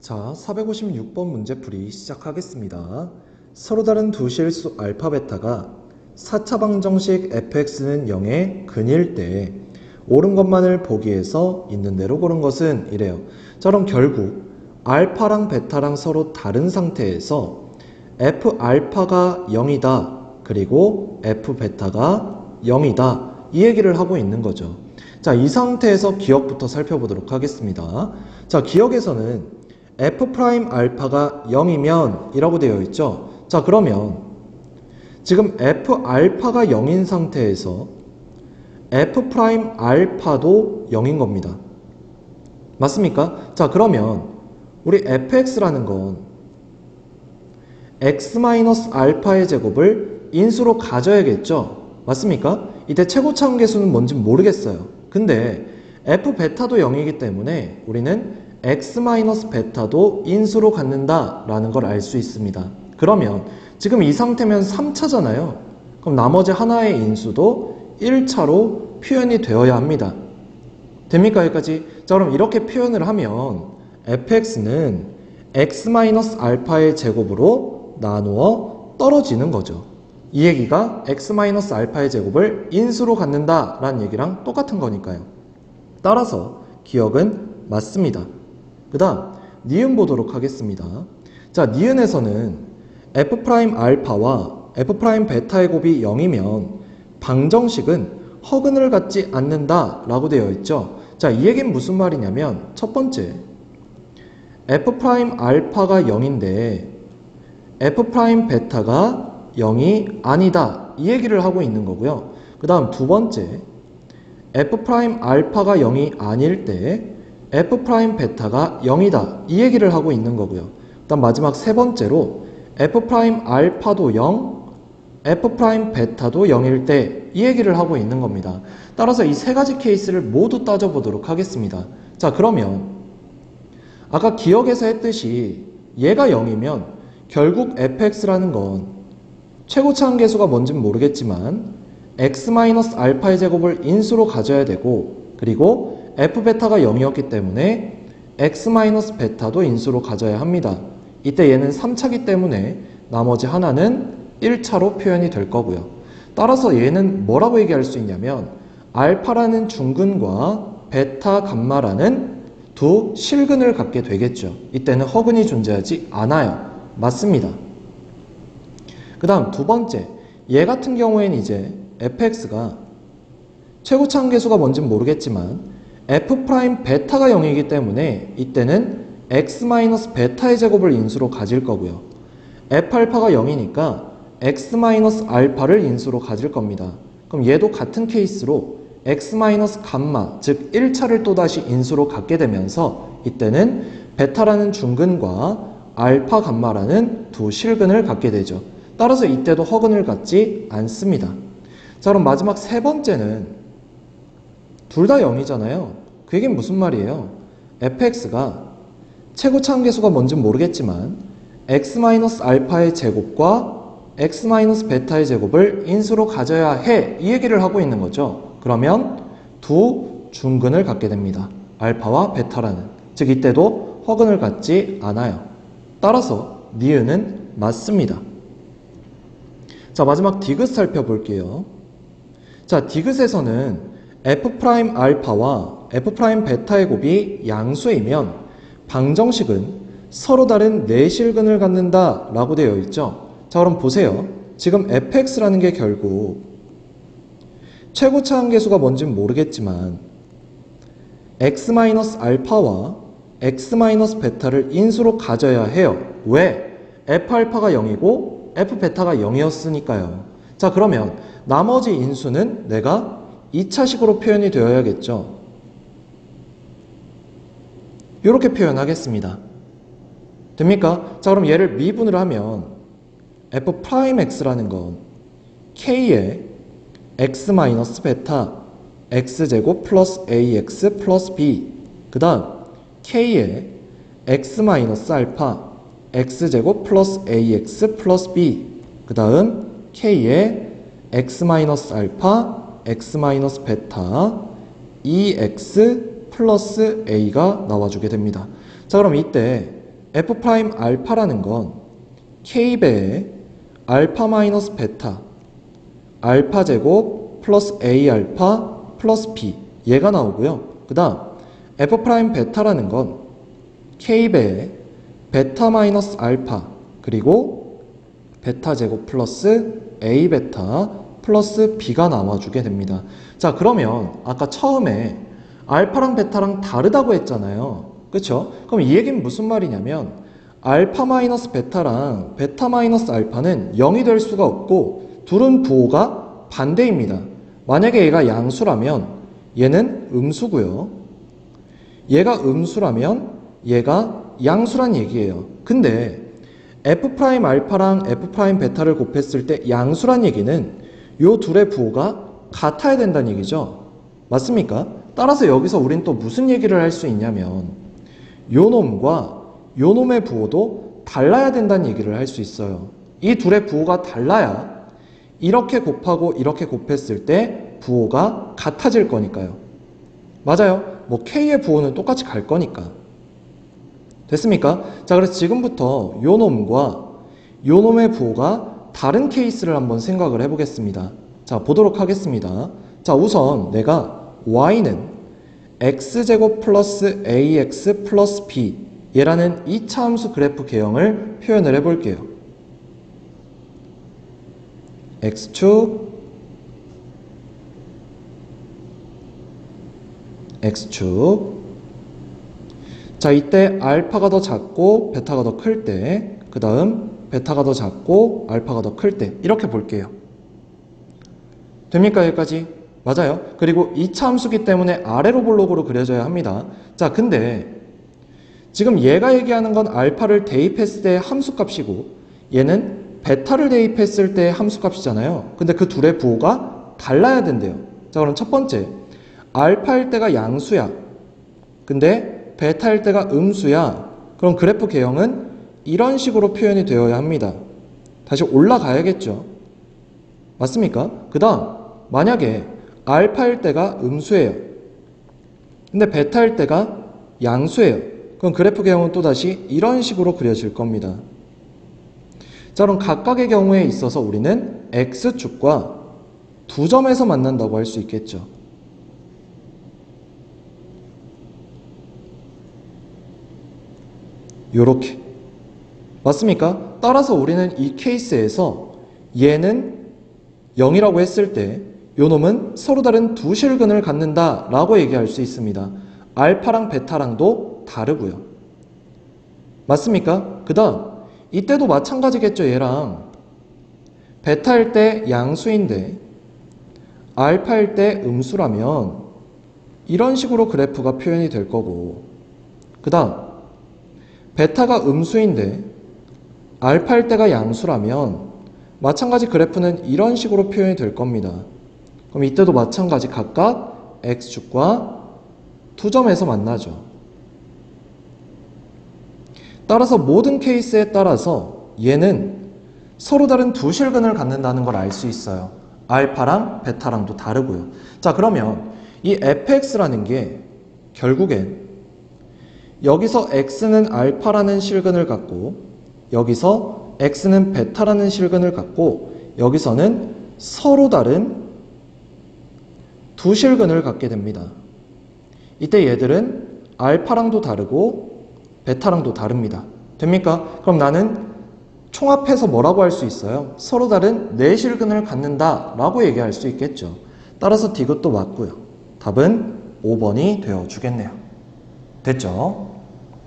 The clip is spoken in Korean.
자, 456번 문제풀이 시작하겠습니다. 서로 다른 두 실수 알파 베타가 4차 방정식 fx는 0의 근일 때 옳은 것만을 보기 위해서 있는 대로 고른 것은 이래요. 자, 그럼 결국 알파랑 베타랑 서로 다른 상태에서 f 알파가 0이다. 그리고 f 베타가 0이다. 이 얘기를 하고 있는 거죠. 자, 이 상태에서 기억부터 살펴보도록 하겠습니다. 자, 기억에서는 f 프라임 알파가 0이면 이라고 되어 있죠. 자, 그러면 지금 f 알파가 0인 상태에서 f 프라임 알파도 0인 겁니다. 맞습니까? 자, 그러면 우리 fx라는 건 x 알파의 제곱을 인수로 가져야겠죠. 맞습니까? 이때 최고차함계수는 뭔지 모르겠어요. 근데 f 베타도 0이기 때문에 우리는 x 마이너스 베타도 인수로 갖는다라는 걸 알 수 있습니다. 그러면 지금 이 상태면 3차잖아요. 그럼 나머지 하나의 인수도 1차로 표현이 되어야 합니다. 됩니까 여기까지? 자 그럼 이렇게 표현을 하면 fx는 x 마이너스 알파의 제곱으로 나누어 떨어지는 거죠. 이 얘기가 x 마이너스 알파의 제곱을 인수로 갖는다라는 얘기랑 똑같은 거니까요. 따라서 기억은 맞습니다. 그 다음 니은 보도록 하겠습니다. 자 니은에서는 f 프라임 알파와 f 프라임 베타의 곱이 0이면 방정식은 허근을 갖지 않는다 라고 되어 있죠. 자, 이 얘기는 무슨 말이냐면 첫 번째 f 프라임 알파가 0인데 f 프라임 베타가 0이 아니다. 이 얘기를 하고 있는 거고요. 그 다음 두 번째 f 프라임 알파가 0이 아닐 때 f 프라임 베타가 0이다. 이 얘기를 하고 있는 거고요. 그다음 마지막 세 번째로 f 프라임 알파도 0, f 프라임 베타도 0일 때 이 얘기를 하고 있는 겁니다. 따라서 이 세 가지 케이스를 모두 따져보도록 하겠습니다. 자, 그러면 아까 기억에서 했듯이 얘가 0이면 결국 fx라는 건 최고차함 계수가 뭔진 모르겠지만 x 마이너스 알파의 제곱을 인수로 가져야 되고 그리고 f 베타가 0이었기 때문에 x 마이너스 베타도 인수로 가져야 합니다. 이때 얘는 3차기 때문에 나머지 하나는 1차로 표현이 될 거고요. 따라서 얘는 뭐라고 얘기할 수 있냐면 알파라는 중근과 베타 감마라는 두 실근을 갖게 되겠죠. 이때는 허근이 존재하지 않아요. 맞습니다. 그 다음 두 번째, 얘 같은 경우에는 이제 fx가 최고차함 계수가 뭔진 모르겠지만 f 베타가 0이기 때문에 이때는 x 마이너스 베타의 제곱을 인수로 가질 거고요. f 알파가 0이니까 x 마이너스 알파를 인수로 가질 겁니다. 그럼 얘도 같은 케이스로 x 마이너스 감마, 즉 1차를 또다시 인수로 갖게 되면서 이때는 베타라는 중근과 알파 감마라는 두 실근을 갖게 되죠. 따라서 이때도 허근을 갖지 않습니다. 자, 그럼 마지막 세 번째는 둘 다 0이잖아요. 그 얘기는 무슨 말이에요? fx가 최고차함 계수가 뭔진 모르겠지만 x 마이너스 알파의 제곱과 x 마이너스 베타의 제곱을 인수로 가져야 해. 이 얘기를 하고 있는 거죠. 그러면 두 중근을 갖게 됩니다. 알파와 베타라는. 즉 이때도 허근을 갖지 않아요. 따라서 니은은 맞습니다. 자, 마지막 디귿 살펴볼게요. 자, 디귿에서는 f 프라임 알파와 f 프라임 베타의 곱이 양수이면 방정식은 서로 다른 내실근을 갖는다 라고 되어 있죠. 자, 그럼 보세요. 지금 fx라는 게 결국 최고차함 계수가 뭔지는 모르겠지만 x 마이너스 알파와 x 마이너스 베타를 인수로 가져야 해요. 왜? f 알파가 0이고 f 베타가 0이었으니까요. 자, 그러면 나머지 인수는 내가 2차식으로 표현이 되어야겠죠. 이렇게 표현하겠습니다. 됩니까? 자, 그럼 얘를 미분을 하면 f 프라임 x라는 건 k의 x 마이너스 베타 x제곱 플러스 ax 플러스 b 그 다음 k의 x 마이너스 알파 x제곱 플러스 ax 플러스 b 그 다음 k의 x 마이너스 알파 x 마이너스 베타 ex 플러스 a가 나와주게 됩니다. 자 그럼 이때 f 프라임 알파라는 건 k배의 알파 마이너스 베타 알파 제곱 플러스 a 알파 플러스 b 얘가 나오고요. 그 다음 f 프라임 베타라는 건 k배의 베타 마이너스 알파 그리고 베타 제곱 플러스 a 베타 플러스 b가 나와주게 됩니다. 자 그러면 아까 처음에 알파랑 베타랑 다르다고 했잖아요. 그쵸? 그럼 이 얘기는 무슨 말이냐면 알파 마이너스 베타랑 베타 마이너스 알파는 0이 될 수가 없고 둘은 부호가 반대입니다. 만약에 얘가 양수라면 얘는 음수고요. 얘가 음수라면 얘가 양수란 얘기예요. 근데 f 알파랑 f 베타를 곱했을 때 양수란 얘기는 요 둘의 부호가 같아야 된다는 얘기죠. 맞습니까? 따라서 여기서 우린 또 무슨 얘기를 할 수 있냐면 요 놈과 요 놈의 부호도 달라야 된다는 얘기를 할 수 있어요. 이 둘의 부호가 달라야 이렇게 곱하고 이렇게 곱했을 때 부호가 같아질 거니까요. 맞아요. 뭐 K의 부호는 똑같이 갈 거니까. 됐습니까? 자, 그래서 지금부터 요 놈과 요 놈의 부호가 다른 케이스를 한번 생각을 해보겠습니다. 자, 보도록 하겠습니다. 자, 우선 내가 y는 x제곱 플러스 ax 플러스 b 얘라는 이차 함수 그래프 개형을 표현을 해볼게요. x축 x축 자 이때 알파가 더 작고 베타가 더 클 때 그 다음 베타가 더 작고 알파가 더 클 때 이렇게 볼게요. 됩니까 여기까지? 맞아요. 그리고 2차 함수기 때문에 아래로 볼록으로 그려져야 합니다. 자, 근데 지금 얘가 얘기하는 건 알파를 대입했을 때의 함수값이고 얘는 베타를 대입했을 때의 함수값이잖아요. 근데 그 둘의 부호가 달라야 된대요. 자, 그럼 첫 번째. 알파일 때가 양수야. 근데 베타일 때가 음수야. 그럼 그래프 개형은 이런 식으로 표현이 되어야 합니다. 다시 올라가야겠죠. 맞습니까? 그 다음, 만약에 알파일 때가 음수예요. 근데 베타일 때가 양수예요. 그럼 그래프 개형은 또다시 이런 식으로 그려질 겁니다. 자, 그럼 각각의 경우에 있어서 우리는 x축과 두 점에서 만난다고 할 수 있겠죠. 요렇게. 맞습니까? 따라서 우리는 이 케이스에서 얘는 0이라고 했을 때 요놈은 서로 다른 두 실근을 갖는다 라고 얘기할 수 있습니다. 알파랑 베타랑도 다르고요. 맞습니까? 그 다음 이때도 마찬가지겠죠 얘랑 베타일 때 양수인데 알파일 때 음수라면 이런 식으로 그래프가 표현이 될 거고 그 다음 베타가 음수인데 알파일 때가 양수라면 마찬가지 그래프는 이런 식으로 표현이 될 겁니다. 그럼 이때도 마찬가지 각각 x축과 투점에서 만나죠. 따라서 모든 케이스에 따라서 얘는 서로 다른 두 실근을 갖는다는 걸 알 수 있어요. 알파랑 베타랑도 다르고요. 자, 그러면 이 fx라는 게 결국엔 여기서 x는 알파라는 실근을 갖고 여기서 x는 베타라는 실근을 갖고 여기서는 서로 다른 두 실근을 갖게 됩니다. 이때 얘들은 알파랑도 다르고 베타랑도 다릅니다. 됩니까? 그럼 나는 총합해서 뭐라고 할 수 있어요? 서로 다른 네 실근을 갖는다 라고 얘기할 수 있겠죠. 따라서 디귿도 맞고요. 답은 5번이 되어 주겠네요. 됐죠?